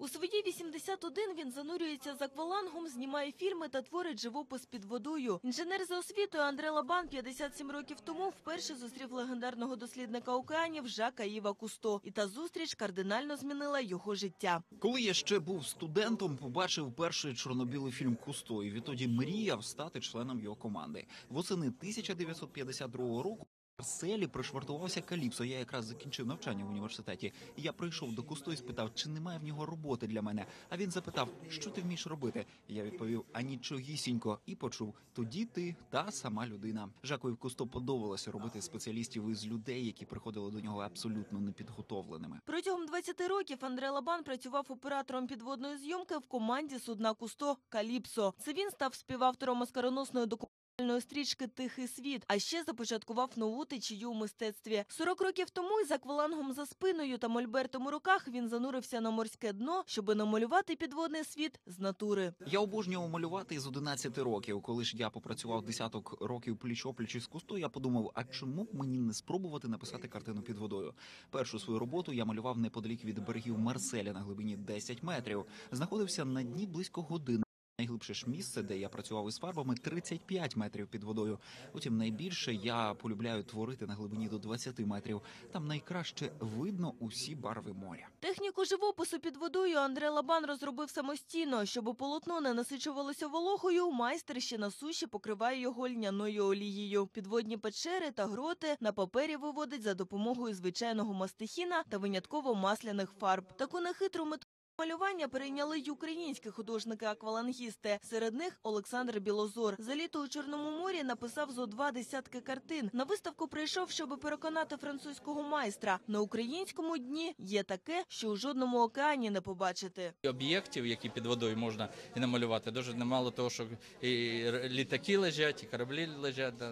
У свої 81 він занурюється з аквалангом, знімає фільми та творить живопис під водою. Інженер за освітою Андре Лабан 57 років тому вперше зустрів легендарного дослідника океанів Жака Іва Кусто. І та зустріч кардинально змінила його життя. Коли я ще був студентом, побачив перший чорно-білий фільм Кусто і відтоді мріяв стати членом його команди. Восени 1952 року. В Марселі пришвартувався Каліпсо. Я якраз закінчив навчання в університеті. Я прийшов до Кусто і спитав, чи немає в нього роботи для мене. А він запитав, що ти вмієш робити. Я відповів, а нічогісінько, і почув. Тоді ти та сама людина. Жакові Кусто подобалося робити спеціалістів із людей, які приходили до нього абсолютно непідготовленими. Протягом 20 років Андре Лабан працював оператором підводної зйомки в команді судна Кусто Каліпсо. Це він став співавтором оскароносної документальної стрічки Тихий світ, а ще започаткував нову течію у мистецтві. 40 років тому із аквалангом за спиною та мольбертом у руках він занурився на морське дно, щоби намалювати підводний світ з натури. Я обожнював малювати з 11 років. Коли ж я попрацював десяток років пліч-опліч із кусто, я подумав, а чому б мені не спробувати написати картину під водою? Першу свою роботу я малював неподалік від берегів Марселя на глибині 10 метрів. Знаходився на дні близько години. Найглибше ж місце, де я працював із фарбами, 35 метрів під водою. Потім найбільше я полюбляю творити на глибині до 20 метрів. Там найкраще видно усі барви моря. Техніку живопису під водою Андре Лабан розробив самостійно. Щоб полотно не насичувалося вологою, майстер ще на суші покриває його льняною олією. Підводні печери та гроти на папері виводить за допомогою звичайного мастихіна та винятково масляних фарб. Таку нехитру мету Малювання перейняли й українські художники-аквалангісти. Серед них Олександр Білозор. За літо у Чорному морі написав зо два десятки картин. На виставку прийшов, щоб переконати французького майстра. На українському дні є таке, що у жодному океані не побачити. об'єктів, які під водою можна і намалювати. Дуже немало того, що і літаки лежать, і кораблі лежать.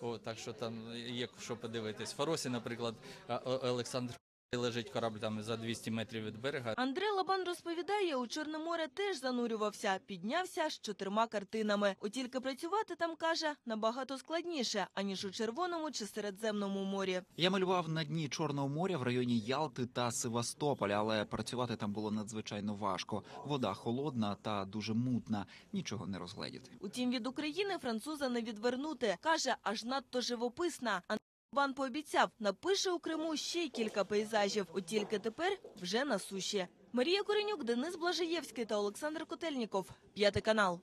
О, так що там є що подивитись. Фаросі, наприклад, Олександр лежить корабль там за 200 метрів від берега. Андре Лабан розповідає, у Чорне море теж занурювався, піднявся з чотирма картинами. От тільки працювати там каже набагато складніше аніж у Червоному чи Середземному морі. Я малював на дні Чорного моря в районі Ялти та Севастополя, але працювати там було надзвичайно важко. Вода холодна та дуже мутна, нічого не розгледіти. Утім, від України француза не відвернути. Каже, аж надто живописна. Лабан пообіцяв, напише у Криму ще кілька пейзажів. От тільки тепер вже на суші. Марія Коренюк, Денис Блажиєвський та Олександр Котельніков. П'ятий канал.